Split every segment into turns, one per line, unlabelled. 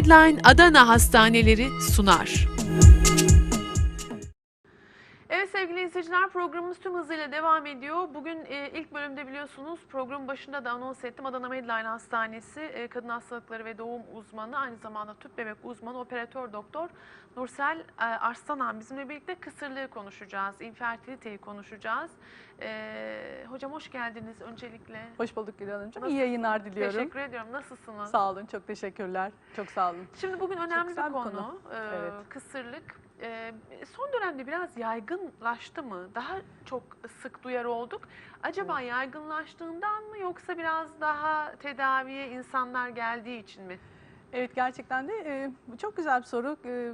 Medline Adana Hastaneleri sunar.
Evet sevgili izleyiciler programımız tüm hızıyla devam ediyor. Bugün e, ilk bölümde biliyorsunuz programın başında da anons ettim. Adana Medline Hastanesi e, kadın hastalıkları ve doğum uzmanı aynı zamanda tüp bebek uzmanı operatör doktor Nursel e, Arslanhan bizimle birlikte kısırlığı konuşacağız. infertiliteyi konuşacağız. E, hocam hoş geldiniz öncelikle.
Hoş bulduk Gülhan Hanımcığım. İyi yayınlar diliyorum.
Teşekkür ediyorum. Nasılsınız?
Sağ olun, çok teşekkürler. Çok sağ olun.
Şimdi bugün önemli bir konu.
konu.
Ee,
Evet.
Kısırlık. Ee, son dönemde biraz yaygınlaştı mı? Daha çok sık duyar olduk. Acaba yaygınlaştığından mı yoksa biraz daha tedaviye insanlar geldiği için mi?
Evet gerçekten de e, çok güzel bir soru. E,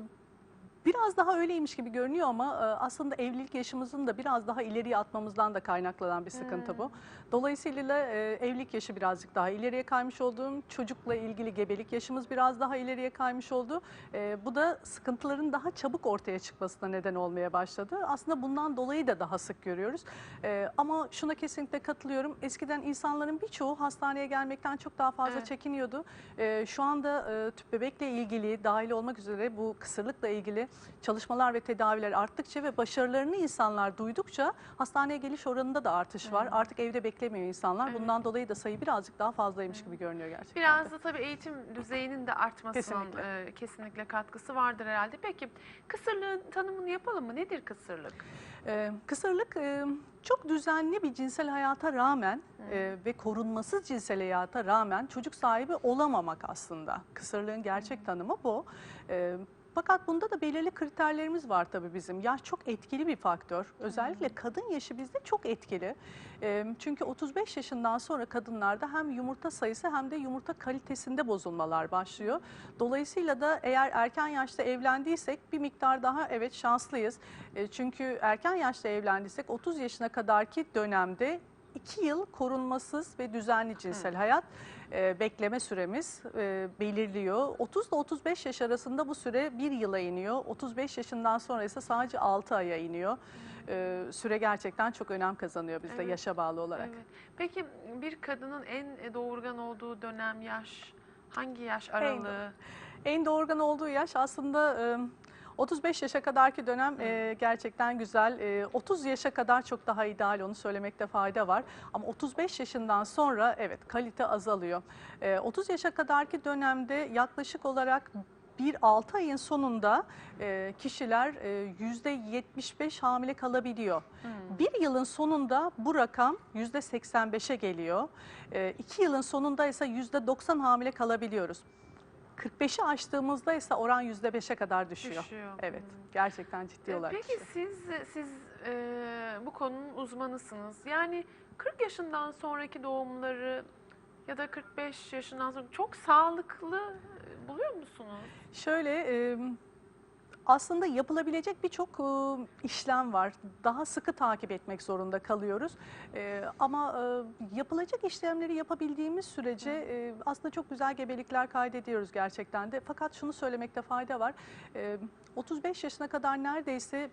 Biraz daha öyleymiş gibi görünüyor ama e, aslında evlilik yaşımızın da biraz daha ileriye atmamızdan da kaynaklanan bir sıkıntı bu. Dolayısıyla e, evlilik yaşı birazcık daha ileriye kaymış olduğum, çocukla ilgili gebelik yaşımız biraz daha ileriye kaymış oldu. E, Bu da sıkıntıların daha çabuk ortaya çıkmasına neden olmaya başladı. Aslında bundan dolayı da daha sık görüyoruz. Ama şuna kesinlikle katılıyorum. Eskiden insanların birçoğu hastaneye gelmekten çok daha fazla
Evet.
çekiniyordu. Şu anda tüp bebekle ilgili dahil olmak üzere bu kısırlıkla ilgili çalışmalar ve tedaviler arttıkça ve başarılarını insanlar duydukça hastaneye geliş oranında da artış var. Artık evde beklemiyor insanlar.
Evet.
Bundan dolayı da sayı birazcık daha fazlaymış gibi görünüyor gerçekten.
Biraz da tabii eğitim düzeyinin de artmasının
Kesinlikle.
e, kesinlikle katkısı vardır herhalde. Peki kısırlığın tanımını yapalım mı? Nedir kısırlık?
Ee, kısırlık e, çok düzenli bir cinsel hayata rağmen e, ve korunmasız cinsel hayata rağmen çocuk sahibi olamamak aslında. Kısırlığın gerçek tanımı bu. E, fakat bunda da belirli kriterlerimiz var tabii bizim. Yaş çok etkili bir faktör. Özellikle kadın yaşı bizde çok etkili. Çünkü 35 yaşından sonra kadınlarda hem yumurta sayısı hem de yumurta kalitesinde bozulmalar başlıyor. Dolayısıyla da eğer erken yaşta evlendiysek bir miktar daha evet şanslıyız. Çünkü erken yaşta evlendiysek 30 yaşına kadarki dönemde 2 yıl korunmasız ve düzenli cinsel hayat e, bekleme süremiz e, belirliyor. 30 ile 35 yaş arasında bu süre 1 yıla iniyor. 35 yaşından sonra ise sadece 6 aya iniyor. E, süre gerçekten çok önem kazanıyor bizde
Evet.
yaşa bağlı olarak.
Evet. Peki bir kadının en doğurgan olduğu dönem yaş hangi yaş aralığı?
En doğurgan olduğu yaş aslında e, 35 yaşa kadarki dönem e, gerçekten güzel. E, 30 yaşa kadar çok daha ideal onu söylemekte fayda var. Ama 35 yaşından sonra evet kalite azalıyor. E, 30 yaşa kadarki dönemde yaklaşık olarak bir 6 ayın sonunda e, kişiler e, %75 hamile kalabiliyor. Bir yılın sonunda bu rakam %85'e geliyor. 2 yılın sonunda ise %90 hamile kalabiliyoruz. 45'i aştığımızda ise oran %5'e kadar düşüyor.
Düşüyor.
Evet,
Hmm.
gerçekten ciddi
E,
olarak
Peki
düşüyor.
siz siz e, bu konunun uzmanısınız. Yani 40 yaşından sonraki doğumları ya da 45 yaşından sonra çok sağlıklı e, buluyor musunuz?
Şöyle e, aslında yapılabilecek birçok e, işlem var. Daha sıkı takip etmek zorunda kalıyoruz. Ama e, yapılacak işlemleri yapabildiğimiz sürece aslında çok güzel gebelikler kaydediyoruz gerçekten de. Fakat şunu söylemekte fayda var. E, 35 yaşına kadar neredeyse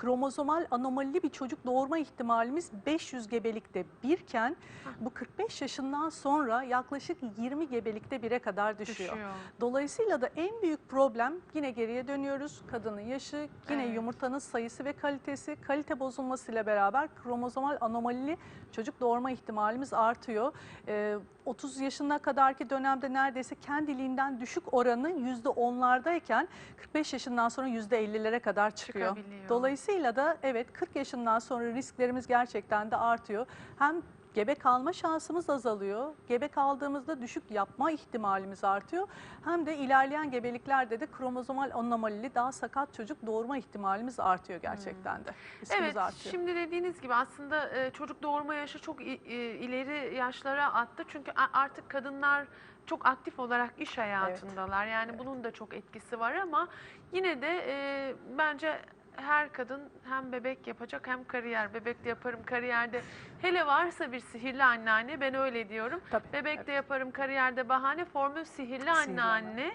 kromozomal anomalili bir çocuk doğurma ihtimalimiz 500 gebelikte birken bu 45 yaşından sonra yaklaşık 20 gebelikte bire kadar düşüyor. Dolayısıyla da en büyük problem yine geriye dönüyoruz. Kadının yaşı, yine
Evet.
yumurtanın sayısı ve kalitesi, kalite bozulmasıyla beraber kromozomal anomalili çocuk doğurma ihtimalimiz artıyor. Ee, 30 yaşına kadarki dönemde neredeyse kendiliğinden düşük oranı %10'lardayken 45 yaşından sonra %50'lere kadar çıkıyor.
Çıkabiliyor.
Dolayısıyla da evet 40 yaşından sonra risklerimiz gerçekten de artıyor. Hem gebe kalma şansımız azalıyor. Gebe kaldığımızda düşük yapma ihtimalimiz artıyor. Hem de ilerleyen gebeliklerde de kromozomal anomalili daha sakat çocuk doğurma ihtimalimiz artıyor gerçekten de. Riskimiz
Evet,
artıyor.
şimdi dediğiniz gibi aslında e, çocuk doğurma yaşı çok ileri yaşlara attı. Çünkü artık kadınlar çok aktif olarak iş hayatındalar. Yani bunun da çok etkisi var ama yine de e, bence her kadın hem bebek yapacak hem kariyer. Bebek de yaparım kariyerde. Hele varsa bir sihirli anneanne ben öyle diyorum.
Tabii,
Bebek de yaparım kariyerde bahane formül sihirli
Sihirli
anneanne.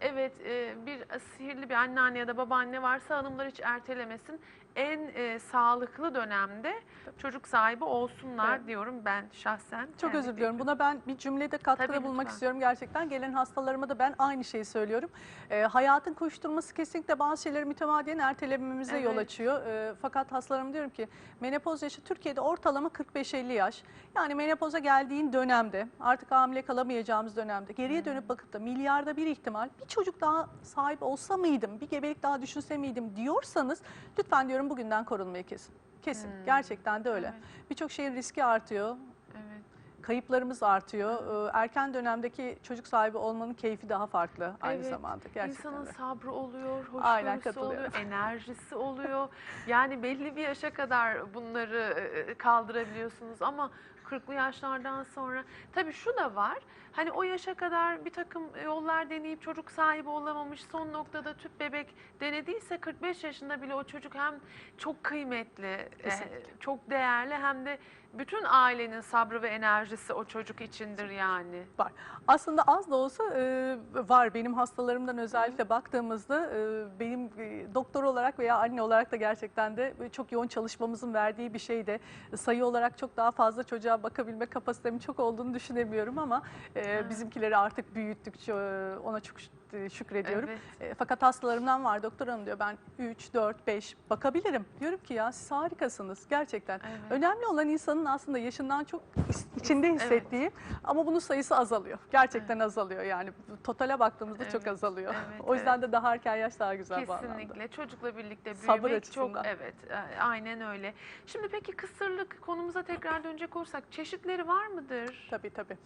Evet e, bir sihirli bir anneanne ya da babaanne varsa hanımlar hiç ertelemesin. En e, sağlıklı dönemde çocuk sahibi olsunlar
Evet.
diyorum ben şahsen.
Çok özür diliyorum. Buna ben bir cümlede katkıda
Tabii, lütfen.
istiyorum gerçekten. Gelen hastalarıma da ben aynı şeyi söylüyorum. Ee, hayatın koşturması kesinlikle bazı şeyleri mütemadiyen ertelememize yol
Evet.
açıyor. Ee, fakat hastalarıma diyorum ki menopoz yaşı Türkiye'de ortalama 45-50 yaş. Yani menopoza geldiğin dönemde artık hamile kalamayacağımız dönemde geriye dönüp bakıp da milyarda bir ihtimal bir çocuk daha sahip olsa mıydım, bir gebelik daha düşünse miydim diyorsanız lütfen diyorum bugünden korunmayı kesin. Kesin.
Hmm.
Gerçekten de öyle.
Evet,
Birçok şeyin riski artıyor
evet.
kayıplarımız artıyor. Ee, Erken dönemdeki çocuk sahibi olmanın keyfi daha farklı aynı
Evet,
zamanda gerçekten.
İnsanın
de.
sabrı oluyor, hoşgörüsü oluyor, enerjisi oluyor. Yani belli bir yaşa kadar bunları e, kaldırabiliyorsunuz ama 40'lı yaşlardan sonra tabii şu da var. Hani o yaşa kadar bir takım yollar deneyip çocuk sahibi olamamış, son noktada tüp bebek denediyse 45 yaşında bile o çocuk hem çok kıymetli, e, çok değerli hem de bütün ailenin sabrı ve enerjisi o çocuk içindir yani.
Var. Aslında az da olsa e, var. Benim hastalarımdan özellikle baktığımızda e, benim e, doktor olarak veya anne olarak da gerçekten de çok yoğun çalışmamızın verdiği bir şey de sayı olarak çok daha fazla çocuğa bakabilme kapasitemin çok olduğunu düşünemiyorum ama e, bizimkileri artık büyüttükçe e, ona çok şükrediyorum.
Evet.
E, fakat hastalarımdan var doktor hanım diyor ben 3, 4, 5 bakabilirim. Diyorum ki ya siz harikasınız gerçekten.
Evet.
Önemli olan insanın aslında yaşından çok içinde hissettiği ama bunun sayısı azalıyor. Gerçekten azalıyor yani totale baktığımızda çok
Evet,
azalıyor.
evet,
o yüzden
evet.
de daha erken yaş daha güzel bu anlamda.
Kesinlikle çocukla birlikte
Sabır
büyümek çok
açısından.
evet e, aynen öyle. Şimdi peki kısırlık konumuza tekrar dönecek olursak çeşitleri var mıdır?
Tabii tabii.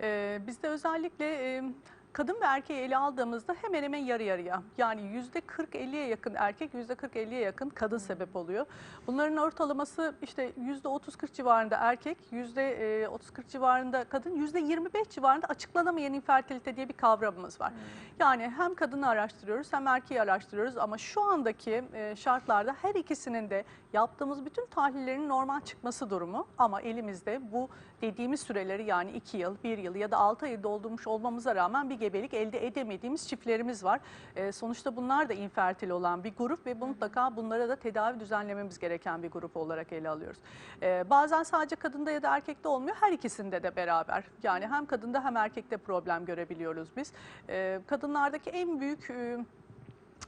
Ee, bizde özellikle e, kadın ve erkeği ele aldığımızda hemen hemen yarı yarıya. Yani yüzde 40-50'ye yakın erkek, yüzde 40-50'ye yakın kadın sebep oluyor. Bunların ortalaması işte yüzde 30-40 civarında erkek, yüzde e, 30-40 civarında kadın, yüzde 25 civarında açıklanamayan infertilite diye bir kavramımız var. Yani hem kadını araştırıyoruz hem erkeği araştırıyoruz ama şu andaki e, şartlarda her ikisinin de yaptığımız bütün tahlillerin normal çıkması durumu ama elimizde bu dediğimiz süreleri yani 2 yıl, 1 yıl ya da 6 ay doldurmuş olmamıza rağmen bir gebelik elde edemediğimiz çiftlerimiz var. E, sonuçta bunlar da infertil olan bir grup ve mutlaka bunlara da tedavi düzenlememiz gereken bir grup olarak ele alıyoruz. E, bazen sadece kadında ya da erkekte olmuyor, her ikisinde de beraber. Yani hem kadında hem erkekte problem görebiliyoruz biz. E, kadınlardaki en büyük... e,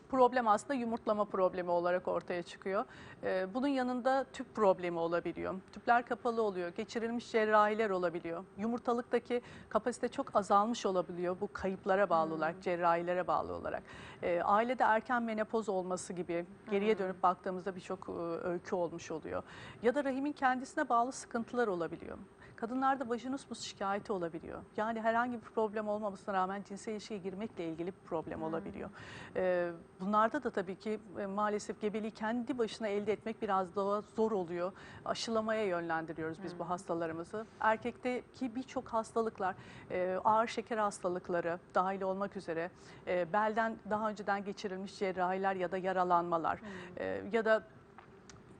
problem aslında yumurtlama problemi olarak ortaya çıkıyor. Ee, bunun yanında tüp problemi olabiliyor. Tüpler kapalı oluyor, geçirilmiş cerrahiler olabiliyor. Yumurtalıktaki kapasite çok azalmış olabiliyor bu kayıplara bağlı olarak, cerrahilere bağlı olarak. Ee, ailede erken menopoz olması gibi geriye dönüp baktığımızda birçok e, öykü olmuş oluyor. Ya da rahimin kendisine bağlı sıkıntılar olabiliyor. Kadınlarda vajinismus şikayeti olabiliyor. Yani herhangi bir problem olmamasına rağmen cinsel ilişkiye girmekle ilgili bir problem olabiliyor. Ee, bunlarda da tabii ki e, maalesef gebeliği kendi başına elde etmek biraz daha zor oluyor. Aşılamaya yönlendiriyoruz biz bu hastalarımızı. Erkekteki birçok hastalıklar, e, ağır şeker hastalıkları dahil olmak üzere e, belden daha önceden geçirilmiş cerrahiler ya da yaralanmalar e, ya da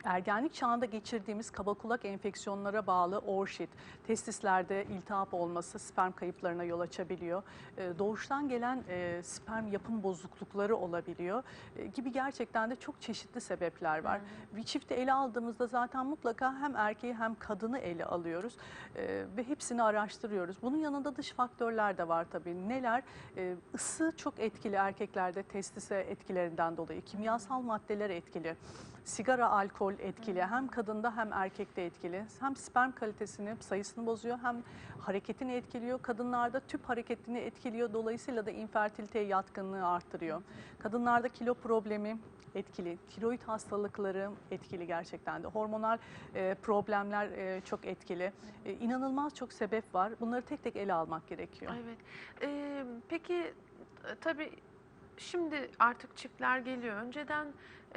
ergenlik çağında geçirdiğimiz kaba kulak enfeksiyonlara bağlı orşit, testislerde iltihap olması sperm kayıplarına yol açabiliyor. Ee, Doğuştan gelen e, sperm yapım bozuklukları olabiliyor e, gibi gerçekten de çok çeşitli sebepler var. Bir çifti ele aldığımızda zaten mutlaka hem erkeği hem kadını ele alıyoruz e, ve hepsini araştırıyoruz. Bunun yanında dış faktörler de var tabii. Neler? E, ısı çok etkili erkeklerde testise etkilerinden dolayı. Kimyasal maddeler etkili. Sigara, alkol etkili. Hem kadında hem erkekte etkili. Hem sperm kalitesini, sayısını bozuyor hem hareketini etkiliyor. Kadınlarda tüp hareketini etkiliyor. Dolayısıyla da infertiliteye yatkınlığı arttırıyor. Kadınlarda kilo problemi etkili. Tiroid hastalıkları etkili gerçekten de. Hormonal e, problemler e, çok etkili. E, inanılmaz çok sebep var. Bunları tek tek ele almak gerekiyor.
Evet. Ee, peki e, tabii şimdi artık çiftler geliyor. Önceden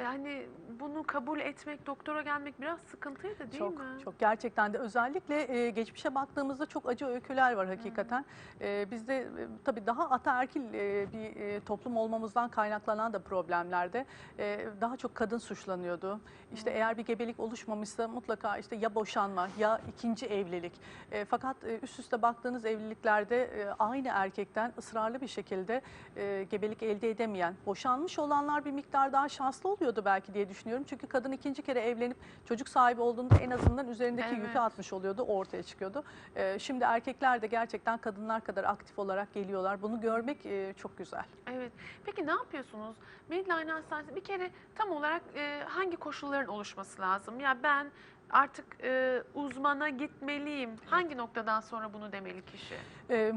hani bunu kabul etmek, doktora gelmek biraz sıkıntıydı değil
çok,
mi?
Çok gerçekten de özellikle e, geçmişe baktığımızda çok acı öyküler var hakikaten. E, bizde e, tabii daha ataerkil e, bir e, toplum olmamızdan kaynaklanan da problemlerde e, daha çok kadın suçlanıyordu. İşte eğer bir gebelik oluşmamışsa mutlaka işte ya boşanma ya ikinci evlilik. E, fakat e, üst üste baktığınız evliliklerde e, aynı erkekten ısrarlı bir şekilde e, gebelik elde edemeyen, boşanmış olanlar bir miktar daha şanslı oluyor oluyordu belki diye düşünüyorum. Çünkü kadın ikinci kere evlenip çocuk sahibi olduğunda en azından üzerindeki
Evet.
yükü atmış oluyordu, ortaya çıkıyordu. Ee, şimdi erkekler de gerçekten kadınlar kadar aktif olarak geliyorlar. Bunu görmek e, çok güzel.
Evet. Peki ne yapıyorsunuz? Medline Hastanesi bir kere tam olarak e, hangi koşulların oluşması lazım? Ya ben artık e, uzmana gitmeliyim. Hangi noktadan sonra bunu demeli kişi?
Ee,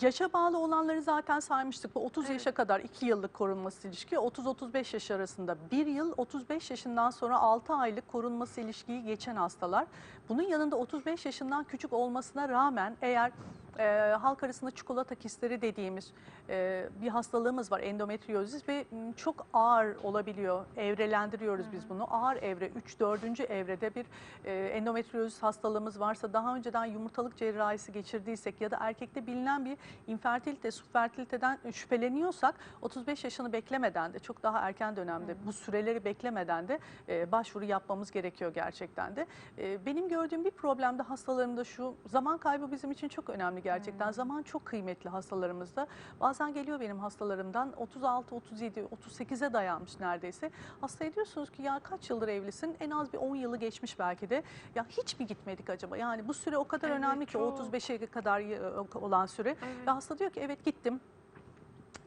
yaşa bağlı olanları zaten saymıştık. Bu 30
Evet.
yaşa kadar 2 yıllık korunması ilişki, 30-35 yaş arasında 1 yıl, 35 yaşından sonra 6 aylık korunması ilişkiyi geçen hastalar. Bunun yanında 35 yaşından küçük olmasına rağmen eğer e, halk arasında çikolata kistleri dediğimiz e, bir hastalığımız var endometriozis ve m, çok ağır olabiliyor. Evrelendiriyoruz biz bunu. Ağır evre 3 4. evrede bir e, endometriozis hastalığımız varsa daha önceden yumurtalık cerrahisi geçirdiysek ya da erkekte bilinen bir infertilite, subfertiliteden şüpheleniyorsak 35 yaşını beklemeden de çok daha erken dönemde bu süreleri beklemeden de e, başvuru yapmamız gerekiyor gerçekten de. E, benim gördüğüm bir problem de hastalarımda şu zaman kaybı bizim için çok önemli gerçekten. Zaman çok kıymetli hastalarımızda. Bazen geliyor benim hastalarımdan 36, 37, 38'e dayanmış neredeyse. Hastaya diyorsunuz ki ya kaç yıldır evlisin? En az bir 10 yılı geçmiş belki de. Ya hiç mi gitmedik acaba? Yani bu süre o kadar
Evet,
önemli ki o
çok.
35'e kadar y- olan süre.
Evet.
Ve hasta diyor ki evet gittim.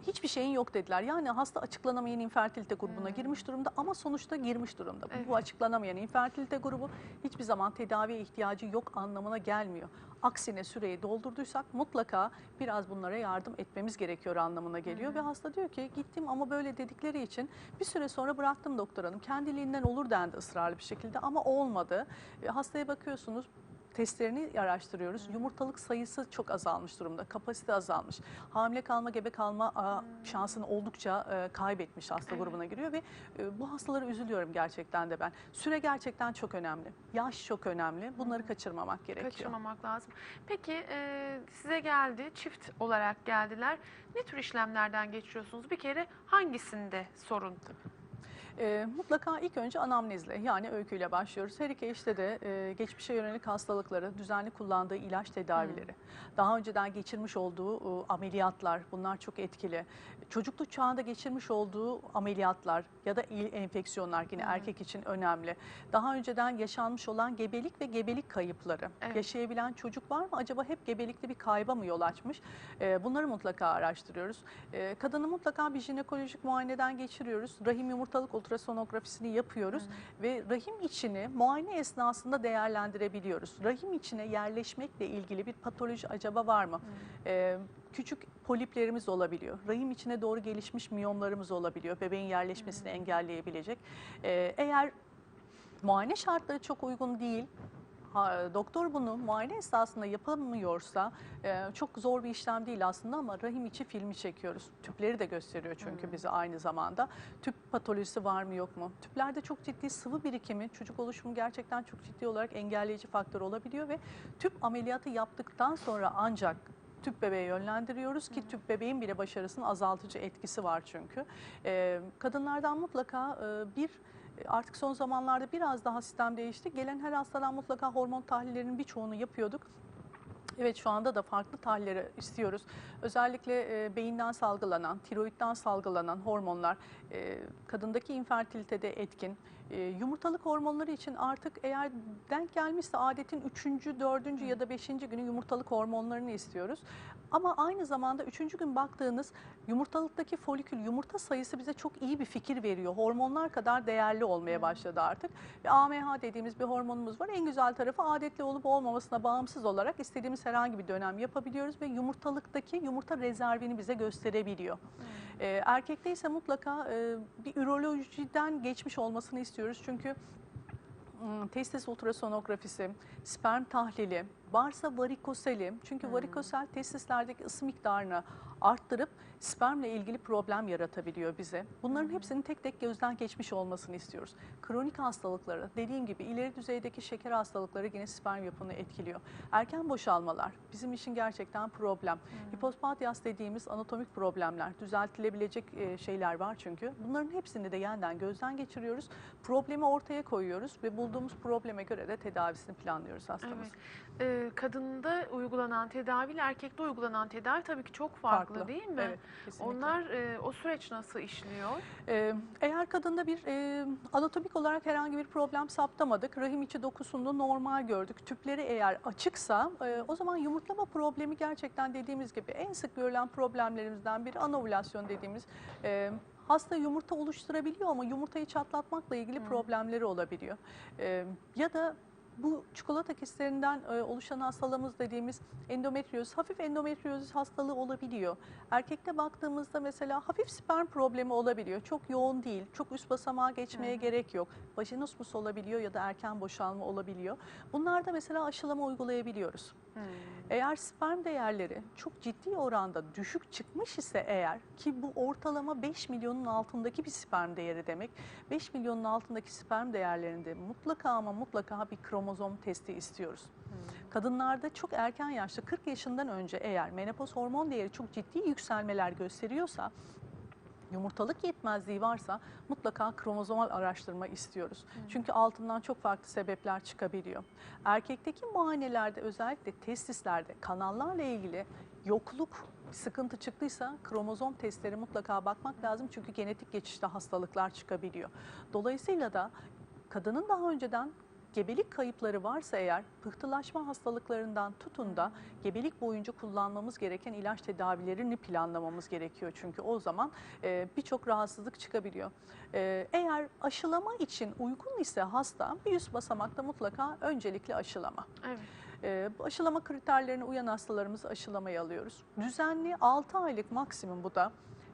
Hiçbir şeyin yok dediler. Yani hasta açıklanamayan infertilite grubuna girmiş durumda ama sonuçta girmiş durumda.
Hmm. Evet.
Bu açıklanamayan infertilite grubu hiçbir zaman tedaviye ihtiyacı yok anlamına gelmiyor. Aksine süreyi doldurduysak mutlaka biraz bunlara yardım etmemiz gerekiyor anlamına geliyor.
Hmm.
Ve hasta diyor ki gittim ama böyle dedikleri için bir süre sonra bıraktım doktor hanım. Kendiliğinden olur dendi ısrarlı bir şekilde ama olmadı. E, Hastaya bakıyorsunuz testlerini araştırıyoruz. Yumurtalık sayısı çok azalmış durumda. Kapasite azalmış. Hamile kalma, gebe kalma a, şansını oldukça e, kaybetmiş hasta
Evet.
grubuna giriyor ve e, bu hastalara üzülüyorum gerçekten de ben. Süre gerçekten çok önemli. Yaş çok önemli. Bunları kaçırmamak gerekiyor.
Kaçırmamak lazım. Peki e, size geldi, çift olarak geldiler. Ne tür işlemlerden geçiyorsunuz? Bir kere hangisinde sorun?
E, mutlaka ilk önce anamnezle yani öyküyle başlıyoruz. Her iki eşte de e, geçmişe yönelik hastalıkları, düzenli kullandığı ilaç tedavileri, daha önceden geçirmiş olduğu e, ameliyatlar bunlar çok etkili. Çocukluk çağında geçirmiş olduğu ameliyatlar ya da il enfeksiyonlar yine erkek için önemli. Daha önceden yaşanmış olan gebelik ve gebelik kayıpları.
Evet.
Yaşayabilen çocuk var mı? Acaba hep gebelikte bir kayba mı yol açmış? E, bunları mutlaka araştırıyoruz. E, kadını mutlaka bir jinekolojik muayeneden geçiriyoruz. Rahim yumurtalık ultrasonografisini yapıyoruz ve rahim içini muayene esnasında değerlendirebiliyoruz. Rahim içine yerleşmekle ilgili bir patoloji acaba var mı? E, küçük poliplerimiz olabiliyor. Rahim içine doğru gelişmiş miyomlarımız olabiliyor. Bebeğin yerleşmesini engelleyebilecek. E, eğer muayene şartları çok uygun değil, doktor bunu muayene esnasında yapamıyorsa e, çok zor bir işlem değil aslında ama rahim içi filmi çekiyoruz. Tüpleri de gösteriyor çünkü bize aynı zamanda. Tüp patolojisi var mı yok mu? Tüplerde çok ciddi sıvı birikimi, çocuk oluşumu gerçekten çok ciddi olarak engelleyici faktör olabiliyor ve tüp ameliyatı yaptıktan sonra ancak tüp bebeğe yönlendiriyoruz ki tüp bebeğin bile başarısının azaltıcı etkisi var çünkü. Ee, kadınlardan mutlaka e, bir artık son zamanlarda biraz daha sistem değişti. Gelen her hastadan mutlaka hormon tahlillerinin birçoğunu yapıyorduk. Evet şu anda da farklı tahlilleri istiyoruz. Özellikle e, beyinden salgılanan, tiroidden salgılanan hormonlar e, kadındaki infertilitede etkin. E, yumurtalık hormonları için artık eğer denk gelmişse adetin 3. 4. ya da 5. günü yumurtalık hormonlarını istiyoruz. Ama aynı zamanda 3. gün baktığınız yumurtalıktaki folikül yumurta sayısı bize çok iyi bir fikir veriyor. Hormonlar kadar değerli olmaya başladı artık. Ve AMH dediğimiz bir hormonumuz var. En güzel tarafı adetli olup olmamasına bağımsız olarak istediğimiz herhangi bir dönem yapabiliyoruz ve yumurtalıktaki yumurta rezervini bize gösterebiliyor. Ee, erkekte ise mutlaka e, bir ürolojiden geçmiş olmasını istiyoruz. Çünkü ım, testis ultrasonografisi, sperm tahlili, varsa varikoseli. Çünkü varikosel testislerdeki ısı miktarını arttırıp spermle ilgili problem yaratabiliyor bize. Bunların hepsinin tek tek gözden geçmiş olmasını istiyoruz. Kronik hastalıkları, dediğim gibi ileri düzeydeki şeker hastalıkları yine sperm yapını etkiliyor. Erken boşalmalar bizim için gerçekten problem. Hipospadyas dediğimiz anatomik problemler, düzeltilebilecek e, şeyler var çünkü. Bunların hepsini de yeniden gözden geçiriyoruz. Problemi ortaya koyuyoruz ve bulduğumuz probleme göre de tedavisini planlıyoruz hastamızın.
Evet. Ee, e, kadında uygulanan tedavi ile erkekte uygulanan tedavi tabii ki çok farklı, değil mi?
Evet, kesinlikle.
Onlar e, o süreç nasıl işliyor?
Ee, eğer kadında bir e, anatomik olarak herhangi bir problem saptamadık, rahim içi dokusunu normal gördük, tüpleri eğer açıksa e, o zaman yumurtlama problemi gerçekten dediğimiz gibi en sık görülen problemlerimizden biri anovülasyon dediğimiz e, Hasta yumurta oluşturabiliyor ama yumurtayı çatlatmakla ilgili problemleri olabiliyor. E, ya da bu çikolata kistlerinden e, oluşan hastalığımız dediğimiz endometrioz, hafif endometriozis hastalığı olabiliyor. Erkekte baktığımızda mesela hafif sperm problemi olabiliyor. Çok yoğun değil, çok üst basamağa geçmeye gerek yok. Vajinismus olabiliyor ya da erken boşalma olabiliyor. Bunlarda mesela aşılama uygulayabiliyoruz. Eğer sperm değerleri çok ciddi oranda düşük çıkmış ise eğer ki bu ortalama 5 milyonun altındaki bir sperm değeri demek. 5 milyonun altındaki sperm değerlerinde mutlaka ama mutlaka bir kromozom testi istiyoruz. Kadınlarda çok erken yaşta 40 yaşından önce eğer menopoz hormon değeri çok ciddi yükselmeler gösteriyorsa yumurtalık yetmezliği varsa mutlaka kromozomal araştırma istiyoruz. Çünkü altından çok farklı sebepler çıkabiliyor. Erkekteki muayenelerde özellikle testislerde kanallarla ilgili yokluk sıkıntı çıktıysa kromozom testleri mutlaka bakmak lazım. Çünkü genetik geçişte hastalıklar çıkabiliyor. Dolayısıyla da kadının daha önceden gebelik kayıpları varsa eğer pıhtılaşma hastalıklarından tutun da gebelik boyunca kullanmamız gereken ilaç tedavilerini planlamamız gerekiyor. Çünkü o zaman e, birçok rahatsızlık çıkabiliyor. E, eğer aşılama için uygun ise hasta bir üst basamakta mutlaka öncelikli aşılama.
Evet.
E, bu aşılama kriterlerine uyan hastalarımızı aşılamaya alıyoruz. Düzenli 6 aylık maksimum bu da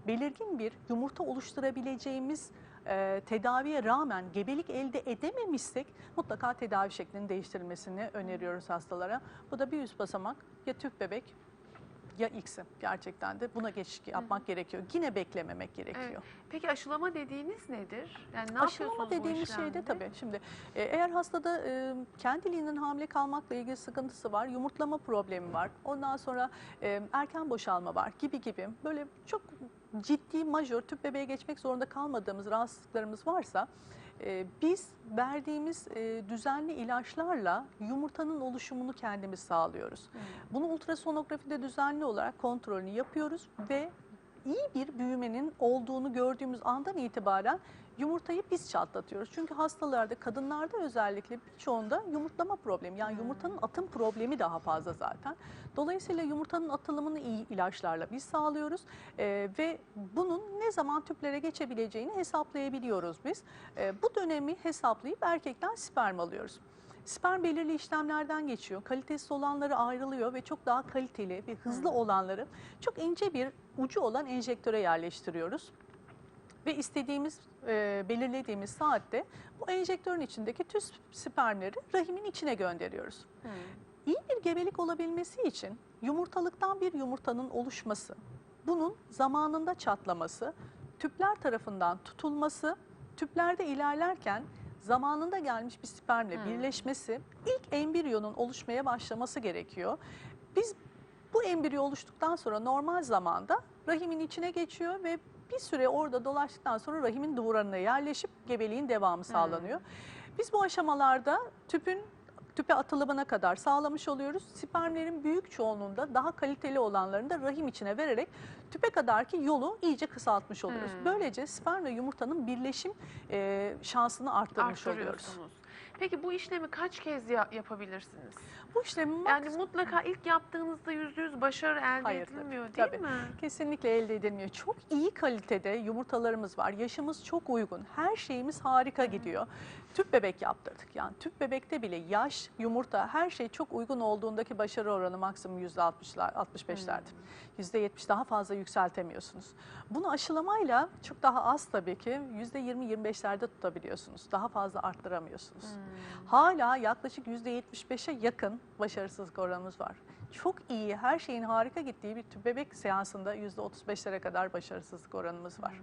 belirgin bir yumurta oluşturabileceğimiz e, tedaviye rağmen gebelik elde edememişsek mutlaka tedavi şeklinin değiştirilmesini öneriyoruz hastalara. Bu da bir üst basamak ya tüp bebek ya X'i gerçekten de buna geçiş yapmak gerekiyor. Yine beklememek gerekiyor.
Evet. Peki aşılama dediğiniz nedir? Yani ne
Aşılama dediğimiz şeyde
işlemde?
tabii şimdi e, eğer hastada e, kendiliğinden hamile kalmakla ilgili sıkıntısı var, yumurtlama problemi var, ondan sonra e, erken boşalma var gibi gibi böyle çok ciddi majör tüp bebeğe geçmek zorunda kalmadığımız rahatsızlıklarımız varsa e, biz verdiğimiz e, düzenli ilaçlarla yumurtanın oluşumunu kendimiz sağlıyoruz. Bunu ultrasonografide düzenli olarak kontrolünü yapıyoruz ve iyi bir büyümenin olduğunu gördüğümüz andan itibaren yumurtayı biz çatlatıyoruz. Çünkü hastalarda, kadınlarda özellikle birçoğunda yumurtlama problemi yani yumurtanın atım problemi daha fazla zaten. Dolayısıyla yumurtanın atılımını iyi ilaçlarla biz sağlıyoruz Ee, ve bunun ne zaman tüplere geçebileceğini hesaplayabiliyoruz biz. Ee, bu dönemi hesaplayıp erkekten sperm alıyoruz. Sperm belirli işlemlerden geçiyor. Kalitesiz olanları ayrılıyor ve çok daha kaliteli ve hızlı olanları çok ince bir ucu olan enjektöre yerleştiriyoruz. Ve istediğimiz, e, belirlediğimiz saatte bu enjektörün içindeki tüm spermleri rahimin içine gönderiyoruz.
Hı.
İyi bir gebelik olabilmesi için yumurtalıktan bir yumurtanın oluşması, bunun zamanında çatlaması, tüpler tarafından tutulması, tüplerde ilerlerken zamanında gelmiş bir spermle
Hmm.
birleşmesi, ilk embriyonun oluşmaya başlaması gerekiyor. Biz bu embriyo oluştuktan sonra normal zamanda rahimin içine geçiyor ve bir süre orada dolaştıktan sonra rahimin duvarına yerleşip gebeliğin devamı sağlanıyor. Biz bu aşamalarda tüpün tüpe atılımına kadar sağlamış oluyoruz. Spermlerin büyük çoğunluğunda daha kaliteli olanlarını da rahim içine vererek tüpe kadarki yolu iyice kısaltmış oluyoruz.
Hmm.
Böylece sperm ve yumurtanın birleşim e, şansını arttırmış oluyoruz.
Peki bu işlemi kaç kez ya- yapabilirsiniz?
Bu işlemi
Yani mutlaka ilk yaptığınızda yüzde yüz başarı elde
Hayır, tabii.
edilmiyor değil
Tabii.
mi?
Kesinlikle elde edilmiyor. Çok iyi kalitede yumurtalarımız var. Yaşımız çok uygun. Her şeyimiz harika gidiyor. Tüp bebek yaptırdık. Yani tüp bebekte bile yaş, yumurta her şey çok uygun olduğundaki başarı oranı maksimum %60'lar, 65'lerdir. %70 daha fazla yükseltemiyorsunuz. Bunu aşılamayla çok daha az tabii ki %20-25'lerde tutabiliyorsunuz. Daha fazla arttıramıyorsunuz. Hala yaklaşık %75'e yakın başarısızlık oranımız var. Çok iyi, her şeyin harika gittiği bir tüp bebek seansında %35'lere kadar başarısızlık oranımız var.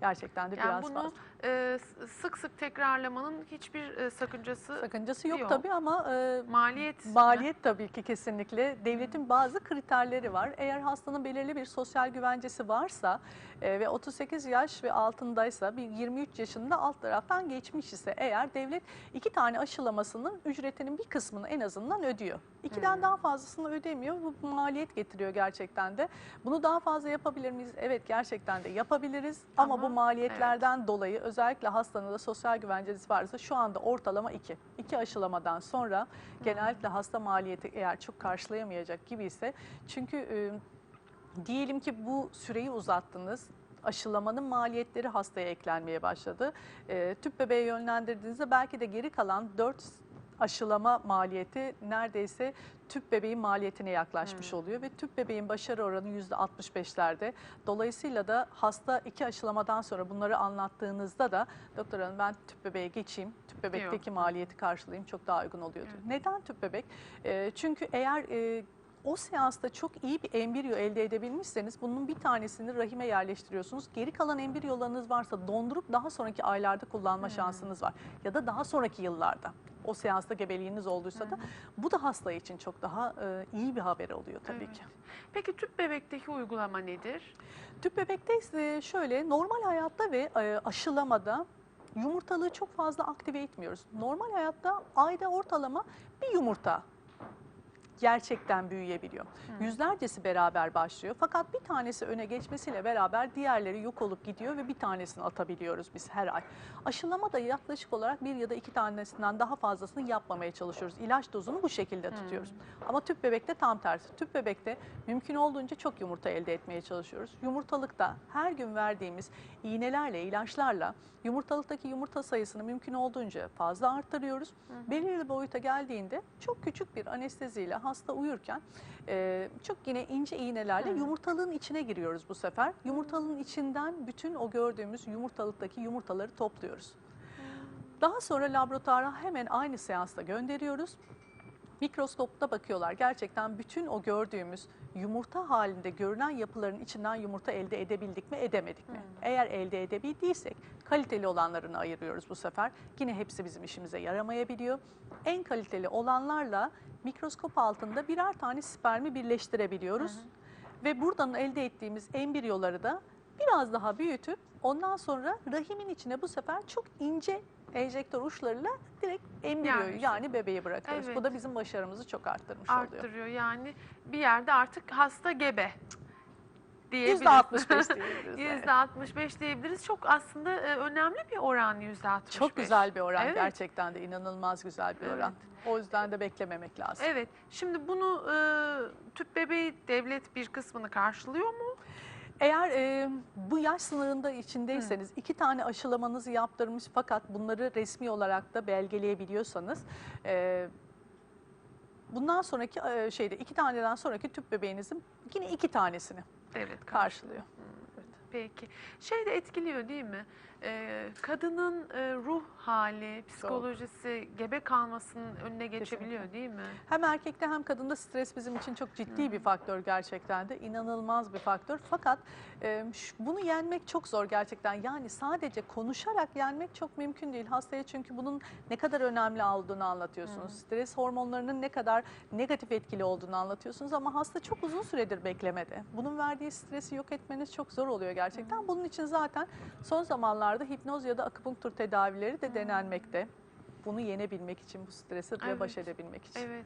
Gerçekten de
Yani
biraz
bunu
fazla.
e, sık sık tekrarlamanın hiçbir e, sakıncası
Sakıncası yok,
yok.
tabii ama e,
maliyet
Maliyet tabii ki kesinlikle. Devletin bazı kriterleri var. Eğer hastanın belirli bir sosyal güvencesi varsa e, ve 38 yaş ve altındaysa bir 23 yaşında alt taraftan geçmiş ise eğer devlet iki tane aşılamasının ücretinin bir kısmını en azından ödüyor. İkiden
Hmm.
daha fazlasını ödemiyor. Bu maliyet getiriyor gerçekten de. Bunu daha fazla yapabilir miyiz? Evet gerçekten de yapabiliriz. Ama,
Ama
bu maliyetlerden dolayı özellikle hastanın da sosyal güvencesi varsa şu anda ortalama 2. 2 aşılamadan sonra genellikle hasta maliyeti eğer çok karşılayamayacak gibi ise çünkü e, diyelim ki bu süreyi uzattınız aşılamanın maliyetleri hastaya eklenmeye başladı. E, tüp bebeğe yönlendirdiğinizde belki de geri kalan 4 aşılama maliyeti neredeyse tüp bebeğin maliyetine yaklaşmış oluyor ve tüp bebeğin başarı oranı %65'lerde. Dolayısıyla da hasta iki aşılamadan sonra bunları anlattığınızda da doktor hanım ben tüp bebeğe geçeyim, tüp bebekteki maliyeti karşılayayım çok daha uygun oluyor.
Evet.
Neden tüp bebek? E, çünkü eğer e, o seansta çok iyi bir embriyo elde edebilmişseniz bunun bir tanesini rahime yerleştiriyorsunuz. Geri kalan embriyolarınız varsa dondurup daha sonraki aylarda kullanma şansınız var. Ya da daha sonraki yıllarda o seansta gebeliğiniz olduysa da bu da hasta için çok daha e, iyi bir haber oluyor tabii
Evet.
ki.
Peki tüp bebekteki uygulama nedir?
Tüp bebekte ise şöyle normal hayatta ve e, aşılamada yumurtalığı çok fazla aktive etmiyoruz. Normal hayatta ayda ortalama bir yumurta gerçekten büyüyebiliyor. Yüzlercesi beraber başlıyor. Fakat bir tanesi öne geçmesiyle beraber diğerleri yok olup gidiyor ve bir tanesini atabiliyoruz biz her ay. Aşılama da yaklaşık olarak bir ya da iki tanesinden daha fazlasını yapmamaya çalışıyoruz. İlaç dozunu bu şekilde tutuyoruz. Ama tüp bebekte tam tersi. Tüp bebekte mümkün olduğunca çok yumurta elde etmeye çalışıyoruz. Yumurtalıkta her gün verdiğimiz iğnelerle, ilaçlarla yumurtalıktaki yumurta sayısını mümkün olduğunca fazla arttırıyoruz. Belirli boyuta geldiğinde çok küçük bir anesteziyle hasta uyurken e, çok yine ince iğnelerle yumurtalığın içine giriyoruz bu sefer. Yumurtalığın içinden bütün o gördüğümüz yumurtalıktaki yumurtaları topluyoruz. Daha sonra laboratuvara hemen aynı seansta gönderiyoruz. Mikroskopta bakıyorlar. Gerçekten bütün o gördüğümüz yumurta halinde görünen yapıların içinden yumurta elde edebildik mi, edemedik mi? Eğer elde edebildiysek kaliteli olanlarını ayırıyoruz bu sefer. Yine hepsi bizim işimize yaramayabiliyor. En kaliteli olanlarla mikroskop altında birer tane spermi birleştirebiliyoruz. Ve buradan elde ettiğimiz embriyoları da biraz daha büyütüp ondan sonra rahimin içine bu sefer çok ince enjektör uçlarıyla direkt embriyoyu
Yani-
yani bebeği bırakıyoruz.
Evet.
Bu da bizim başarımızı çok arttırmış oluyor.
Arttırıyor yani bir yerde artık hasta gebe diyebiliriz.
%65 diyebiliriz. evet.
%65 diyebiliriz. Çok aslında e, önemli bir oran %65.
Çok güzel bir oran
Evet.
gerçekten de inanılmaz güzel bir oran. O yüzden de beklememek lazım.
Evet. Şimdi bunu e, tüp bebeği devlet bir kısmını karşılıyor mu?
Eğer e, bu yaş sınırında içindeyseniz iki tane aşılamanızı yaptırmış fakat bunları resmi olarak da belgeleyebiliyorsanız e, bundan sonraki e, şeyde iki taneden sonraki tüp bebeğinizin yine iki tanesini
Devlet
karşılıyor.
Peki. Şey de etkiliyor değil mi? Ee, kadının e, ruh hali, psikolojisi gebe kalmasının önüne geçebiliyor değil mi?
Hem erkekte hem kadında stres bizim için çok ciddi bir faktör gerçekten de. inanılmaz bir faktör. Fakat e, bunu yenmek çok zor gerçekten. Yani sadece konuşarak yenmek çok mümkün değil. Hastaya çünkü bunun ne kadar önemli olduğunu anlatıyorsunuz. Stres hormonlarının ne kadar negatif etkili olduğunu anlatıyorsunuz ama hasta çok uzun süredir beklemede. Bunun verdiği stresi yok etmeniz çok zor oluyor gerçekten. Bunun için zaten son zamanlarda hipnoz ya da akupunktur tedavileri de denenmekte. Bunu yenebilmek için, bu stresi ve baş
Evet.
edebilmek için.
Evet.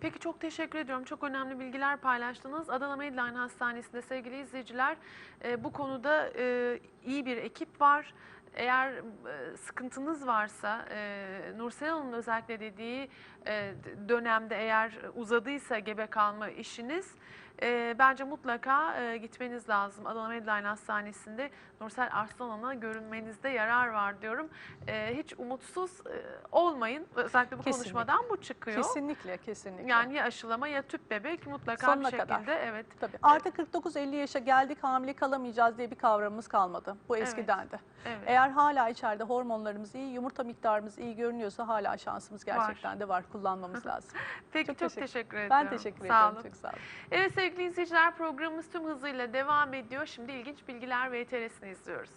Peki çok teşekkür ediyorum. Çok önemli bilgiler paylaştınız. Adana Medline Hastanesi'nde sevgili izleyiciler e, bu konuda e, iyi bir ekip var. Eğer e, sıkıntınız varsa, e, Nursel Hanım'ın özellikle dediği e, dönemde eğer uzadıysa gebe kalma işiniz, e, bence mutlaka e, gitmeniz lazım. Adana Medline Hastanesi'nde Nursel Arslan'a görünmenizde yarar var diyorum. E, hiç umutsuz e, olmayın. Özellikle bu
Kesinlikle.
konuşmadan bu çıkıyor.
Kesinlikle, kesinlikle.
Yani ya aşılama ya tüp bebek mutlaka
Sonuna
bir şekilde
kadar.
evet.
Tabii. Artık 49-50 yaşa geldik hamile kalamayacağız diye bir kavramımız kalmadı. Bu eskidendi.
Evet. Evet.
Eğer hala içeride hormonlarımız iyi, yumurta miktarımız iyi görünüyorsa hala şansımız gerçekten var. de var. Kullanmamız lazım.
Peki çok,
çok
teşekkür,
teşekkür
ederim.
Ben teşekkür
sağ
ederim.
Olun.
Çok sağ olun.
Evet sevgili izleyiciler programımız tüm hızıyla devam ediyor. Şimdi ilginç bilgiler ve VTR'sini izliyoruz.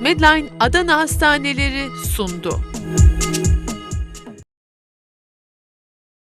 Medline Adana Hastaneleri sundu.